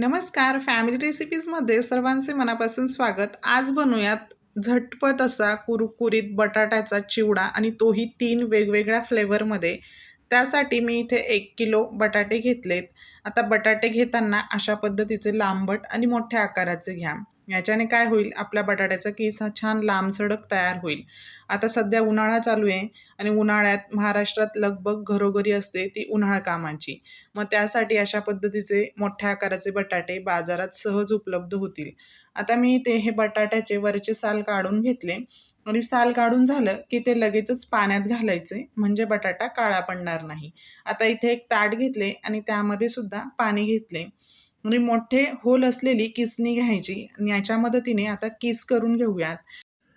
नमस्कार. फॅमिली रेसिपीजमध्ये सर्वांचे मनापासून स्वागत. आज बनवूयात झटपट असा कुरकुरीत बटाट्याचा चिवडा आणि तोही तीन वेगवेगळ्या फ्लेवरमध्ये त्यासाठी मी इथे एक किलो बटाटे घेतलेत. आता बटाटे घेताना अशा पद्धतीचे लांबट आणि मोठ्या आकाराचे घ्या. याच्याने काय होईल? आपल्या बटाट्याचा केस हा छान लांबसडक तयार होईल. आता सध्या उन्हाळा चालू आहे आणि उन्हाळ्यात महाराष्ट्रात लगभग घरोघरी असते ती उन्हाळा कामाची. मग त्यासाठी अशा पद्धतीचे मोठ्या आकाराचे बटाटे बाजारात सहज उपलब्ध होतील. आता मी ते हे बटाट्याचे वरचे साल काढून घेतले. आणि साल काढून झालं की ते लगेचच पाण्यात घालायचे. म्हणजे बटाटा काळा पडणार नाही. आता इथे एक ताट घेतले आणि त्यामध्ये सुद्धा पाणी घेतले. म्हणजे मोठे होल असलेली किसणी घ्यायची आणि याच्या मदतीने आता किस करून घेऊयात.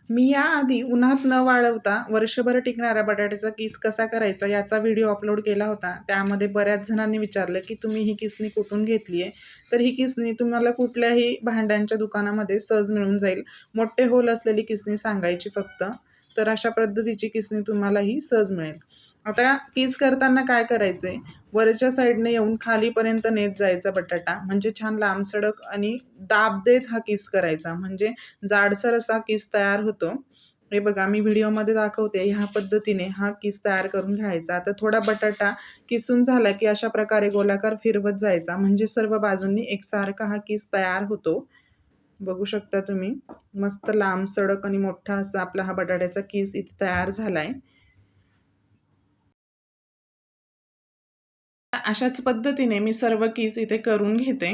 मी याआधी उन्हात न वाळवता वर्षभर टिकणाऱ्या बटाट्याचा किस कसा करायचा याचा व्हिडिओ अपलोड केला होता. त्यामध्ये बऱ्याच जणांनी विचारलं की तुम्ही ही किसणी कुठून घेतली आहे? तर ही किसणी तुम्हाला कुठल्याही भांड्यांच्या दुकानामध्ये सहज मिळून जाईल. मोठे होल असलेली किसणी सांगायची फक्त. तर अशा पद्धतीची किसणी तुम्हालाही सहज मिळेल. आता पीस करताना काय करायचंय? वरच्या साईडने येऊन खालीपर्यंत नेत जायचा बटाटा. म्हणजे छान लांबसडक आणि दाब देत हा किस करायचा. म्हणजे जाडसर असा किस तयार होतो. हे बघा मी व्हिडिओमध्ये दाखवते. ह्या पद्धतीने हा किस तयार करून घ्यायचा. आता थोडा बटाटा किसून झाला की अशा प्रकारे गोलाकार फिरवत जायचा. म्हणजे सर्व बाजूंनी एकसारखा हा किस तयार होतो. बघू शकता तुम्ही. मस्त लांब सडक आणि मोठा असा आपला हा बटाट्याचा किस इथे तयार झाला आहे अशाच पद्धतीने मी सर्व किस इथे करून घेते.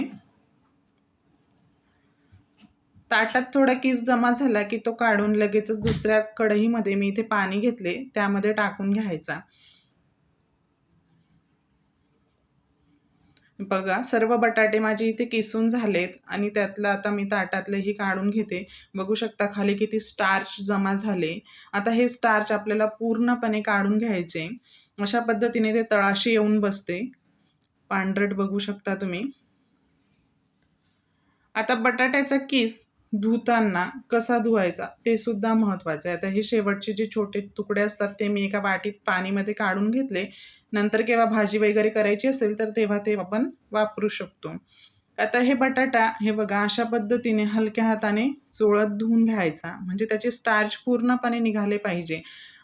ताटात थोडा किस जमा झाला की तो काढून लगेचच दुसऱ्या कढईमध्ये मी इथे पाणी घेतले त्यामध्ये टाकून घ्यायचा. बघा सर्व बटाटे माझे इथे किसून झालेत आणि त्यातलं आता मी ताटातलेही काढून घेते. बघू शकता खाली किती स्टार्च जमा झाले. आता हे स्टार्च आपल्याला पूर्णपणे काढून घ्यायचे. अशा पद्धतीने ते तळाशी येऊन बसते. पांढरट बघू शकता तुम्ही. आता बटाट्याचा किस धुताना कसा धुवायचा ते सुद्धा महत्त्वाचं आहे. आता हे शेवटचे जे छोटे तुकडे असतात ते मी एका वाटीत पाणीमध्ये काढून घेतले. नंतर केव्हा भाजी वगैरे करायची असेल तर तेव्हा ते आपण वापरू शकतो. आता हे बटाटा हे बघा अशा पद्धतीने हलक्या हाताने चोळत धुवून घ्यायचा. म्हणजे त्याचे स्टार्च पूर्णपणे निघाले पाहिजे.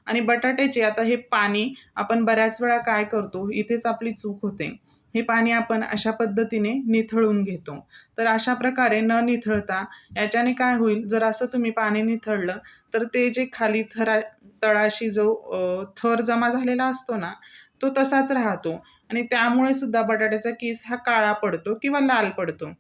आणि बटाट्याचे आता हे पाणी आपण बऱ्याच वेळा काय करतो इथेच आपली चूक होते. हे पाणी आपण अशा पद्धतीने निथळून घेतो. तर अशा प्रकारे न निथळता याच्याने काय होईल जर असं तुम्ही पाणी निथळलं तर ते जे खाली थरा तळाशी जो थर जमा झालेला असतो ना तो तसाच राहतो. आणि त्यामुळे सुद्धा बटाट्याचा केस हा काळा पडतो किंवा लाल पडतो.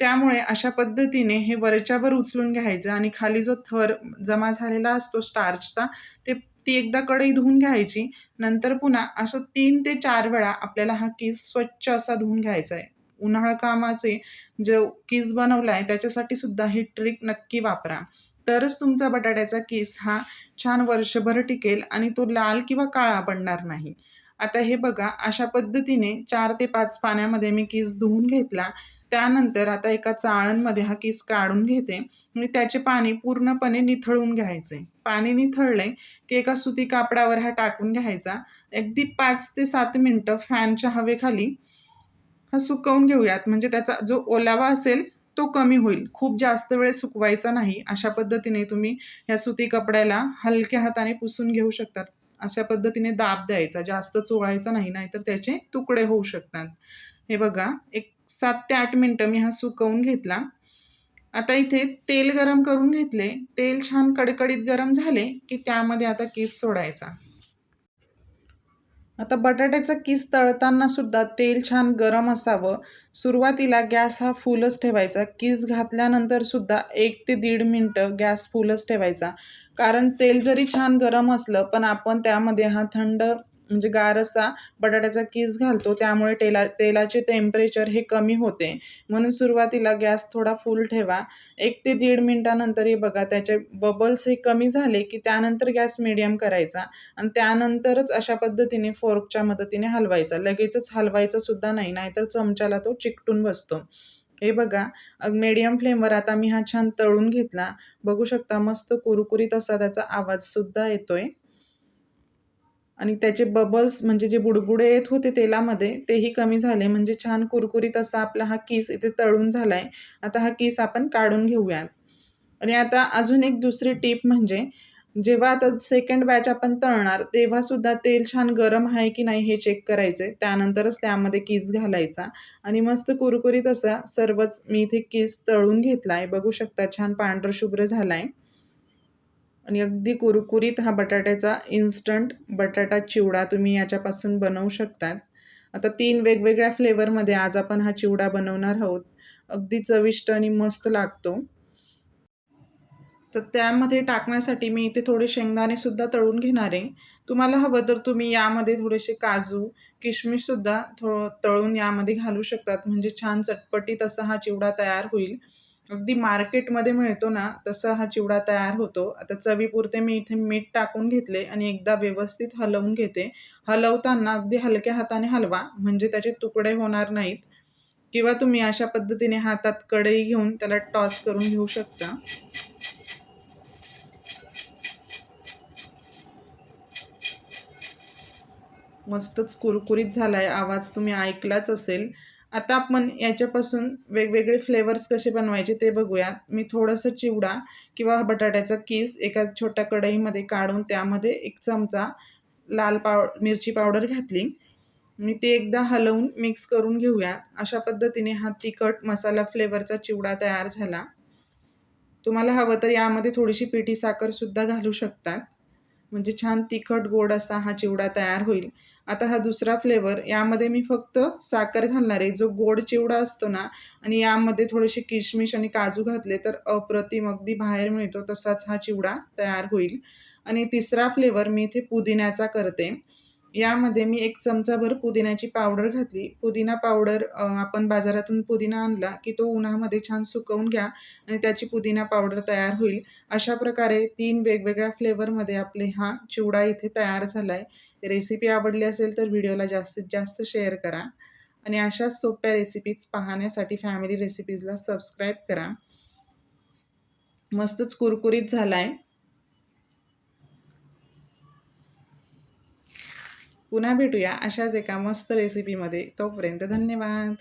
त्यामुळे अशा पद्धतीने हे वरच्यावर उचलून घ्यायचं आणि खाली जो थर जमा झालेला असतो स्टार्चचा ते ती एकदा कढई धुवून घ्यायची. नंतर पुन्हा असं तीन ते चार वेळा आपल्याला हा केस स्वच्छ असा धुवून घ्यायचा आहे. उन्हाळा कामाचे जो केस बनवला आहे त्याच्यासाठी सुद्धा ही ट्रिक नक्की वापरा. तरच तुमचा बटाट्याचा केस हा छान वर्षभर टिकेल आणि तो लाल किंवा काळा पडणार नाही. आता हे बघा अशा पद्धतीने चार ते पाच पाण्यामध्ये मी केस धुवून घेतला. त्यानंतर आता एका चाळणमध्ये हा केस काढून घेते आणि त्याचे पाणी पूर्णपणे निथळून घ्यायचे. पाणी निथळले की एका सुती कापडावर हा टाकून घ्यायचा. अगदी पाच ते सात मिनटं फॅनच्या हवेखाली हा सुकवून घेऊयात. म्हणजे त्याचा जो ओलावा असेल तो कमी होईल. खूप जास्त वेळ सुकवायचा नाही. अशा पद्धतीने तुम्ही ह्या सुती कपड्याला हलक्या हाताने पुसून घेऊ शकतात. अशा पद्धतीने दाब द्यायचा. जास्त चोळायचा नाही नाहीतर त्याचे तुकडे होऊ शकतात. हे बघा एक सात ते आठ मिनटं मी हा सुकवून घेतला. आता इथे तेल गरम करून घेतले. तेल छान कडकडीत गरम झाले की त्यामध्ये आता किस सोडायचा. आता बटाट्याचा किस तळताना सुद्धा तेल छान गरम असावं. सुरुवातीला गॅस हा फुलच ठेवायचा. किस घातल्यानंतर सुद्धा एक ते दीड मिनटं गॅस फुलच ठेवायचा. कारण तेल जरी छान गरम असलं पण आपण त्यामध्ये हा थंड म्हणजे गार असा बटाट्याचा कीस घालतो त्यामुळे तेला तेलाचे टेम्परेचर हे कमी होते. म्हणून सुरुवातीला गॅस थोडा फुल ठेवा. एक ते दीड मिनटानंतर हे बघा त्याचे बबल्स हे कमी झाले की त्यानंतर गॅस मिडियम करायचा. आणि त्यानंतरच अशा पद्धतीने फोर्कच्या मदतीने हलवायचा. लगेचच हलवायचा सुद्धा नाही नाहीतर चमच्याला तो चिकटून बसतो. हे बघा मीडियम फ्लेमवर आता मी हा छान तळून घेतला. बघू शकता मस्त कुरकुरीत असा त्याचा आवाजसुद्धा येतोय. आणि त्याचे बबल्स म्हणजे जे बुडबुडे येत होते तेलामध्ये तेही कमी झाले. म्हणजे छान कुरकुरीत असा आपला हा किस इथे तळून झाला आहे आता हा किस आपण काढून घेऊयात. आणि आता अजून एक दुसरी टीप म्हणजे जेव्हा आता सेकंड बॅच आपण तळणार तेव्हासुद्धा तेल छान गरम आहे की नाही हे चेक करायचे. त्यानंतरच त्यामध्ये किस घालायचा. आणि मस्त कुरकुरीत असा सर्वच मी इथे किस तळून घेतला आहे बघू शकता छान पांढरशुभ्र झाला आहे आणि अगदी कुरकुरीत हा बटाट्याचा इन्स्टंट बटाटा चिवडा तुम्ही याच्यापासून बनवू शकतात. आता तीन वेगवेगळ्या फ्लेवरमध्ये आज आपण हा चिवडा बनवणार आहोत. अगदी चविष्ट आणि मस्त लागतो. तर त्यामध्ये टाकण्यासाठी मी इथे थोडे शेंगदाणे सुद्धा तळून घेणार आहे. तुम्हाला हवं तर तुम्ही यामध्ये थोडेसे काजू किशमिशसुद्धा थो तळून यामध्ये घालू शकतात. म्हणजे छान चटपटीत असा हा चिवडा तयार होईल. अगदी मार्केटमध्ये मिळतो ना तसा हा चिवडा तयार होतो. आता चवीपुरते मी इथे मीठ टाकून घेतले आणि एकदा व्यवस्थित हलवून घेते. हलवताना अगदी हलक्या हाताने हलवा म्हणजे त्याचे तुकडे होणार नाहीत. किंवा तुम्ही अशा पद्धतीने हातात कढई घेऊन त्याला टॉस करून घेऊ शकता. मस्तच कुरकुरीत झाला आहे आवाज तुम्ही ऐकलाच असेल. आता आपण याच्यापासून वेगवेगळे फ्लेवर्स कसे बनवायचे ते बघूयात. मी थोडंसं चिवडा किंवा बटाट्याचा किस एका छोट्या कढईमध्ये काढून त्यामध्ये एक चमचा लाल पाव मिरची पावडर घातली. मी ते एकदा हलवून मिक्स करून घेऊयात. अशा पद्धतीने हा तिखट मसाला फ्लेवरचा चिवडा तयार झाला. तुम्हाला हवं तर यामध्ये थोडीशी पिठी साखरसुद्धा घालू शकतात. म्हणजे छान तिखट गोड असा हा चिवडा तयार होईल. आता हा दुसरा फ्लेवर यामध्ये मी फक्त साखर घालणार आहे. जो गोड चिवडा असतो ना आणि यामध्ये थोडेसे किशमिश आणि काजू घातले तर अप्रतिम अगदी बाहेर मिळतो तसाच हा चिवडा तयार होईल. आणि तिसरा फ्लेवर मी इथे पुदिन्याचा करते. यामध्ये मी एक चमचाभर पुदिन्याची पावडर घातली. पुदिना पावडर आपण बाजारातून पुदिना आणला की तो उन्हामध्ये छान सुकवून घ्या आणि त्याची पुदिना पावडर तयार होईल. अशा प्रकारे तीन वेगवेगळ्या फ्लेवरमध्ये आपले हा चिवडा इथे तयार झाला आहे रेसिपी आवडली असेल तर व्हिडिओला जास्तीत जास्त शेअर करा आणि अशाच सोप्या रेसिपीज पाहण्यासाठी फॅमिली रेसिपीजला सबस्क्राईब करा. मस्तच कुरकुरीत झाला आहे पुन्हा भेटूया अशाच एका मस्त रेसिपीमध्ये तोपर्यंत धन्यवाद.